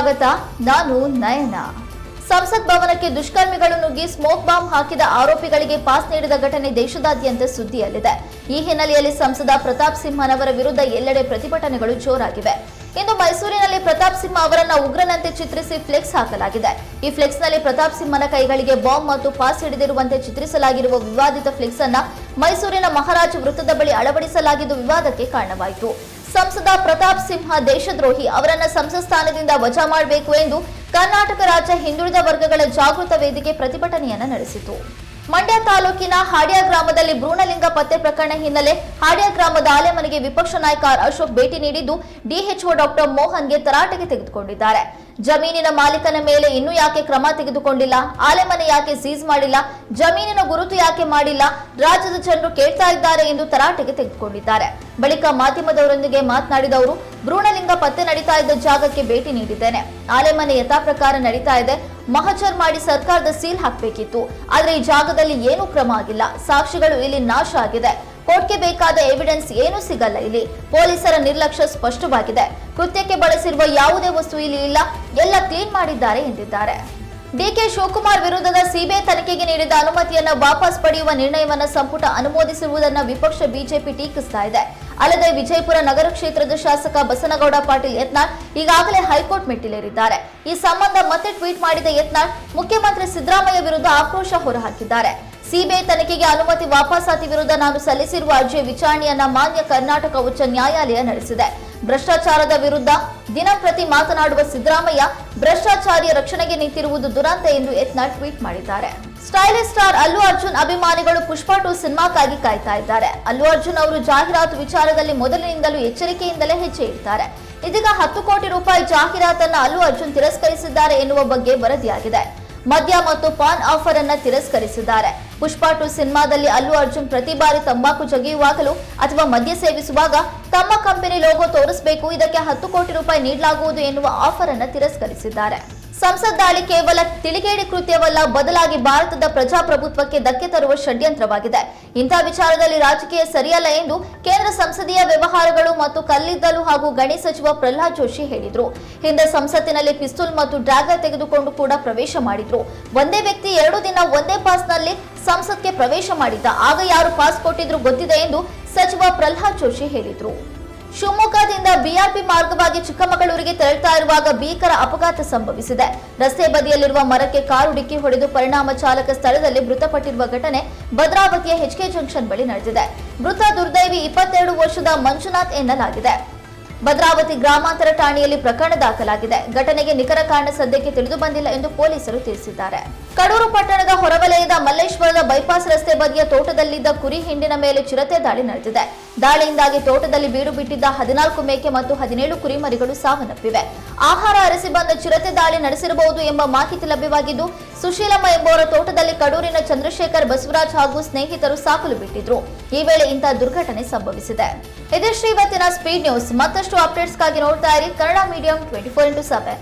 ಸ್ವಾಗತ, ನಾನು ನಯನ. ಸಂಸತ್ ಭವನಕ್ಕೆ ದುಷ್ಕರ್ಮಿಗಳು ನುಗ್ಗಿ ಸ್ಮೋಕ್ ಬಾಂಬ್ ಹಾಕಿದ ಆರೋಪಿಗಳಿಗೆ ಪಾಸ್ ನೀಡಿದ ಘಟನೆ ದೇಶದಾದ್ಯಂತ ಸುದ್ದಿಯಲ್ಲಿದೆ. ಈ ಹಿನ್ನೆಲೆಯಲ್ಲಿ ಸಂಸದ ಪ್ರತಾಪ್ ಸಿಂಹನವರ ವಿರುದ್ಧ ಎಲ್ಲೆಡೆ ಪ್ರತಿಭಟನೆಗಳು ಜೋರಾಗಿವೆ. ಇಂದು ಮೈಸೂರಿನಲ್ಲಿ ಪ್ರತಾಪ್ ಸಿಂಹ ಅವರನ್ನ ಉಗ್ರನಂತೆ ಚಿತ್ರಿಸಿ ಫ್ಲೆಕ್ಸ್ ಹಾಕಲಾಗಿದೆ. ಈ ಫ್ಲೆಕ್ಸ್ನಲ್ಲಿ ಪ್ರತಾಪ್ ಸಿಂಹನ ಕೈಗಳಿಗೆ ಬಾಂಬ್ ಮತ್ತು ಪಾಸ್ ಹಿಡಿದಿರುವಂತೆ ಚಿತ್ರಿಸಲಾಗಿರುವ ವಿವಾದಿತ ಫ್ಲೆಕ್ಸ್ ಅನ್ನ ಮೈಸೂರಿನ ಮಹಾರಾಜ ವೃತ್ತದ ಬಳಿ ಅಳವಡಿಸಲಾಗಿದ್ದು ವಿವಾದಕ್ಕೆ ಕಾರಣವಾಯಿತು. ಸಂಸದ ಪ್ರತಾಪ್ ಸಿಂಹ ದೇಶದ್ರೋಹಿ ಅವರನ್ನ ಸಂಸತ್ ಸ್ಥಾನದಿಂದ ವಜಾ ಮಾಡಬೇಕು ಎಂದು ಕರ್ನಾಟಕ ರಾಜ್ಯ ಹಿಂದುಳಿದ ವರ್ಗಗಳ ಜಾಗೃತ ವೇದಿಕೆ ಪ್ರತಿಭಟನೆಯನ್ನು ನಡೆಸಿತು. ಮಂಡ್ಯ ತಾಲೂಕಿನ ಹಾಡ್ಯ ಗ್ರಾಮದಲ್ಲಿ ಭ್ರೂಣಲಿಂಗ ಪತ್ತೆ ಪ್ರಕರಣ ಹಿನ್ನೆಲೆ ಹಾಡ್ಯ ಗ್ರಾಮದ ಆಲೆಮನೆಗೆ ವಿಪಕ್ಷ ನಾಯಕ ಅಶೋಕ್ ಭೇಟಿ ನೀಡಿದ್ದು ಡಿಎಚ್ಒ ಡಾಕ್ಟರ್ ಮೋಹನ್ಗೆ ತರಾಟೆಗೆ ತೆಗೆದುಕೊಂಡಿದ್ದಾರೆ. ಜಮೀನಿನ ಮಾಲೀಕನ ಮೇಲೆ ಇನ್ನೂ ಯಾಕೆ ಕ್ರಮ ತೆಗೆದುಕೊಂಡಿಲ್ಲ? ಆಲೆಮನೆ ಯಾಕೆ ಸೀಸ್ ಮಾಡಿಲ್ಲ? ಜಮೀನಿನ ಗುರುತು ಯಾಕೆ ಮಾಡಿಲ್ಲ? ರಾಜ್ಯದ ಜನರು ಕೇಳ್ತಾ ಇದ್ದಾರೆ ಎಂದು ತರಾಟೆಗೆ ತೆಗೆದುಕೊಂಡಿದ್ದಾರೆ. ಬಳಿಕ ಮಾಧ್ಯಮದವರೊಂದಿಗೆ ಮಾತನಾಡಿದ ಅವರು, ಭ್ರೂಣಲಿಂಗ ಪತ್ತೆ ನಡೀತಾ ಇದ್ದ ಜಾಗಕ್ಕೆ ಭೇಟಿ ನೀಡಿದ್ದೇನೆ. ಆಲೆಮನೆ ಯಥಾಪ್ರಕಾರ ನಡೀತಾ ಇದೆ. ಮಹಜರ್ ಮಾಡಿ ಸರ್ಕಾರದ ಸೀಲ್ ಹಾಕಬೇಕಿತ್ತು. ಆದರೆ ಈ ಜಾಗದಲ್ಲಿ ಏನೂ ಕ್ರಮ ಆಗಿಲ್ಲ. ಸಾಕ್ಷಿಗಳು ಇಲ್ಲಿ ನಾಶ ಆಗಿದೆ. ಕೋರ್ಟ್ಗೆ ಬೇಕಾದ ಎವಿಡೆನ್ಸ್ ಏನೂ ಸಿಗಲ್ಲ ಇಲ್ಲಿ. ಪೊಲೀಸರ ನಿರ್ಲಕ್ಷ್ಯ ಸ್ಪಷ್ಟವಾಗಿದೆ. ಕೃತ್ಯಕ್ಕೆ ಬಳಸಿರುವ ಯಾವುದೇ ವಸ್ತು ಇಲ್ಲಿ ಇಲ್ಲ. ಎಲ್ಲ ಕ್ಲೀನ್ ಮಾಡಿದ್ದಾರೆ ಎಂದಿದ್ದಾರೆ. ಡಿಕೆ ಶಿವಕುಮಾರ್ ವಿರುದ್ಧದ ಸಿಬಿಐ ತನಿಖೆಗೆ ನೀಡಿದ ಅನುಮತಿಯನ್ನು ವಾಪಸ್ ಪಡೆಯುವ ನಿರ್ಣಯವನ್ನು ಸಂಪುಟ ಅನುಮೋದಿಸಿರುವುದನ್ನು ವಿಪಕ್ಷ ಬಿಜೆಪಿ ಟೀಕಿಸ್ತಾ ಇದೆ. ಅಲ್ಲದೆ ವಿಜಯಪುರ ನಗರ ಕ್ಷೇತ್ರದ ಶಾಸಕ ಬಸನಗೌಡ ಪಾಟೀಲ್ ಯತ್ನಾಳ್ ಈಗಾಗಲೇ ಹೈಕೋರ್ಟ್ ಮೆಟ್ಟಿಲೇರಿದ್ದಾರೆ. ಈ ಸಂಬಂಧ ಮತ್ತೆ ಟ್ವೀಟ್ ಮಾಡಿದ ಯತ್ನಾಳ್, ಮುಖ್ಯಮಂತ್ರಿ ಸಿದ್ದರಾಮಯ್ಯ ವಿರುದ್ಧ ಆಕ್ರೋಶ ಹೊರಹಾಕಿದ್ದಾರೆ. ಸಿಬಿಐ ತನಿಖೆಗೆ ಅನುಮತಿ ವಾಪಸಾತಿ ವಿರುದ್ಧ ನಾನು ಸಲ್ಲಿಸಿರುವ ಅರ್ಜಿಯ ವಿಚಾರಣೆಯನ್ನ ಮಾನ್ಯ ಕರ್ನಾಟಕ ಉಚ್ಚ ನ್ಯಾಯಾಲಯ ನಡೆಸಿದೆ. ಭ್ರಷ್ಟಾಚಾರದ ವಿರುದ್ಧ ದಿನಂಪ್ರತಿ ಮಾತನಾಡುವ ಸಿದ್ದರಾಮಯ್ಯ ಭ್ರಷ್ಟಾಚಾರಿಯ ರಕ್ಷಣೆಗೆ ನಿಂತಿರುವುದು ದುರಂತ ಎಂದು ಯತ್ನ ಟ್ವೀಟ್ ಮಾಡಿದ್ದಾರೆ. ಸ್ಟೈಲಿಶ್ ಸ್ಟಾರ್ ಅಲ್ಲು ಅರ್ಜುನ್ ಅಭಿಮಾನಿಗಳು ಪುಷ್ಪ ಟು ಸಿನಿಮಾಕ್ಕಾಗಿ ಕಾಯ್ತಾ ಇದ್ದಾರೆ. ಅಲ್ಲು ಅರ್ಜುನ್ ಅವರು ಜಾಹೀರಾತು ವಿಚಾರದಲ್ಲಿ ಮೊದಲಿನಿಂದಲೂ ಎಚ್ಚರಿಕೆಯಿಂದಲೇ ಹೆಜ್ಜೆ ಇಡ್ತಾರೆ. ಇದೀಗ ಹತ್ತು ಕೋಟಿ ರೂಪಾಯಿ ಜಾಹೀರಾತನ್ನ ಅಲ್ಲು ಅರ್ಜುನ್ ತಿರಸ್ಕರಿಸಿದ್ದಾರೆ ಎನ್ನುವ ಬಗ್ಗೆ ವರದಿಯಾಗಿದೆ. ಮದ್ಯ ಮತ್ತು ಪಾನ್ ಆಫರ್ ಅನ್ನ ತಿರಸ್ಕರಿಸಿದ್ದಾರೆ. ಪುಷ್ಪ ಟು ಸಿನಿಮಾದಲ್ಲಿ ಅಲ್ಲು ಅರ್ಜುನ್ ಪ್ರತಿ ಬಾರಿ ತಂಬಾಕು ಜಗಿಯುವಾಗಲೂ ಅಥವಾ ಮದ್ಯ ಸೇವಿಸುವಾಗ ತಮ್ಮ ಕಂಪನಿ ಲೋಗೋ ತೋರಿಸಬೇಕು, ಇದಕ್ಕೆ ಹತ್ತು ಕೋಟಿ ರೂಪಾಯಿ ನೀಡಲಾಗುವುದು ಎನ್ನುವ ಆಫರ್ ಅನ್ನು ತಿರಸ್ಕರಿಸಿದ್ದಾರೆ. ಸಂಸತ್ ದಾಳಿ ಕೇವಲ ತಿಳಿಗೇಡಿ ಕೃತ್ಯವಲ್ಲ, ಬದಲಾಗಿ ಭಾರತದ ಪ್ರಜಾಪ್ರಭುತ್ವಕ್ಕೆ ಧಕ್ಕೆ ತರುವ ಷಡ್ಯಂತ್ರವಾಗಿದೆ. ಇಂಥ ವಿಚಾರದಲ್ಲಿ ರಾಜಕೀಯ ಸರಿಯಲ್ಲ ಎಂದು ಕೇಂದ್ರ ಸಂಸದೀಯ ವ್ಯವಹಾರಗಳು ಮತ್ತು ಕಲ್ಲಿದ್ದಲು ಹಾಗೂ ಗಣಿ ಸಚಿವ ಪ್ರಹ್ಲಾದ್ ಜೋಶಿ ಹೇಳಿದರು. ಹಿಂದೆ ಸಂಸತ್ತಿನಲ್ಲಿ ಪಿಸ್ತೂಲ್ ಮತ್ತು ಡ್ರಾಗರ್ ತೆಗೆದುಕೊಂಡು ಕೂಡ ಪ್ರವೇಶ ಮಾಡಿದ್ರು. ಒಂದೇ ವ್ಯಕ್ತಿ ಎರಡು ದಿನ ಒಂದೇ ಪಾಸ್ನಲ್ಲಿ ಸಂಸತ್ಗೆ ಪ್ರವೇಶ ಮಾಡಿದ್ದ. ಆಗ ಯಾರು ಪಾಸ್ ಕೊಟ್ಟಿದ್ರು ಗೊತ್ತಿದೆ ಎಂದು ಸಚಿವ ಪ್ರಹ್ಲಾದ್ ಜೋಶಿ ಹೇಳಿದ್ರು. ಶಿವಮೊಗ್ಗದಿಂದ ಬಿಆರ್ಪಿ ಮಾರ್ಗವಾಗಿ ಚಿಕ್ಕಮಗಳೂರಿಗೆ ತೆರಳುತ್ತಾ ಇರುವಾಗ ಭೀಕರ ಅಪಘಾತ ಸಂಭವಿಸಿದೆ. ರಸ್ತೆ ಬದಿಯಲ್ಲಿರುವ ಮರಕ್ಕೆ ಕಾರು ಡಿಕ್ಕಿ ಹೊಡೆದು ಪರಿಣಾಮ ಚಾಲಕ ಸ್ಥಳದಲ್ಲಿ ಮೃತಪಟ್ಟಿರುವ ಘಟನೆ ಭದ್ರಾವತಿಯ ಹೆಚ್ಕೆ ಜಂಕ್ಷನ್ ಬಳಿ ನಡೆದಿದೆ. ಮೃತ ದುರ್ದೈವಿ ಇಪ್ಪತ್ತೆರಡು ವರ್ಷದ ಮಂಜುನಾಥ್ ಎನ್ನಲಾಗಿದೆ. ಭದ್ರಾವತಿ ಗ್ರಾಮಾಂತರ ಠಾಣೆಯಲ್ಲಿ ಪ್ರಕರಣ ದಾಖಲಾಗಿದೆ. ಘಟನೆಗೆ ನಿಖರ ಕಾರಣ ಸದ್ಯಕ್ಕೆ ತಿಳಿದು ಬಂದಿಲ್ಲ ಎಂದು ಪೊಲೀಸರು ತಿಳಿಸಿದ್ದಾರೆ. ಕಡೂರು ಪಟ್ಟಣದ ಹೊರವಲಯದ ಮಲ್ಲೇಶ್ವರದ ಬೈಪಾಸ್ ರಸ್ತೆ ಬದಿಯ ತೋಟದಲ್ಲಿದ್ದ ಕುರಿ ಹಿಂಡಿನ ಮೇಲೆ ಚಿರತೆ ದಾಳಿ ನಡೆದಿದೆ. ದಾಳಿಯಿಂದಾಗಿ ತೋಟದಲ್ಲಿ ಬೀಡು ಬಿಟ್ಟಿದ್ದ ಹದಿನಾಲ್ಕು ಮೇಕೆ ಮತ್ತು ಹದಿನೇಳು ಕುರಿಮರಿಗಳು ಸಾವನ್ನಪ್ಪಿವೆ. ಆಹಾರ ಅರಸಿ ಬಂದ ಚಿರತೆ ದಾಳಿ ನಡೆಸಿರಬಹುದು ಎಂಬ ಮಾಹಿತಿ ಲಭ್ಯವಾಗಿದ್ದು ಸುಶೀಲಮ್ಮ ಎಂಬುವರ ತೋಟದಲ್ಲಿ ಕಡೂರಿನ ಚಂದ್ರಶೇಖರ್ ಬಸವರಾಜ್ ಹಾಗೂ ಸ್ನೇಹಿತರು ಸಾಕಲು ಬಿಟ್ಟಿದ್ರು. ಈ ವೇಳೆ ಇಂತಹ ದುರ್ಘಟನೆ ಸಂಭವಿಸಿದೆ. ಇದಿಷ್ಟು ಇವತ್ತಿನ ಸ್ಪೀಡ್ ನ್ಯೂಸ್ ಮತ್ತಷ್ಟು ಅಪ್ಡೇಟ್ಸ್ಗಾಗಿ ನೋಡ್ತಾ ಇರಿ Kannada medium twenty four into seven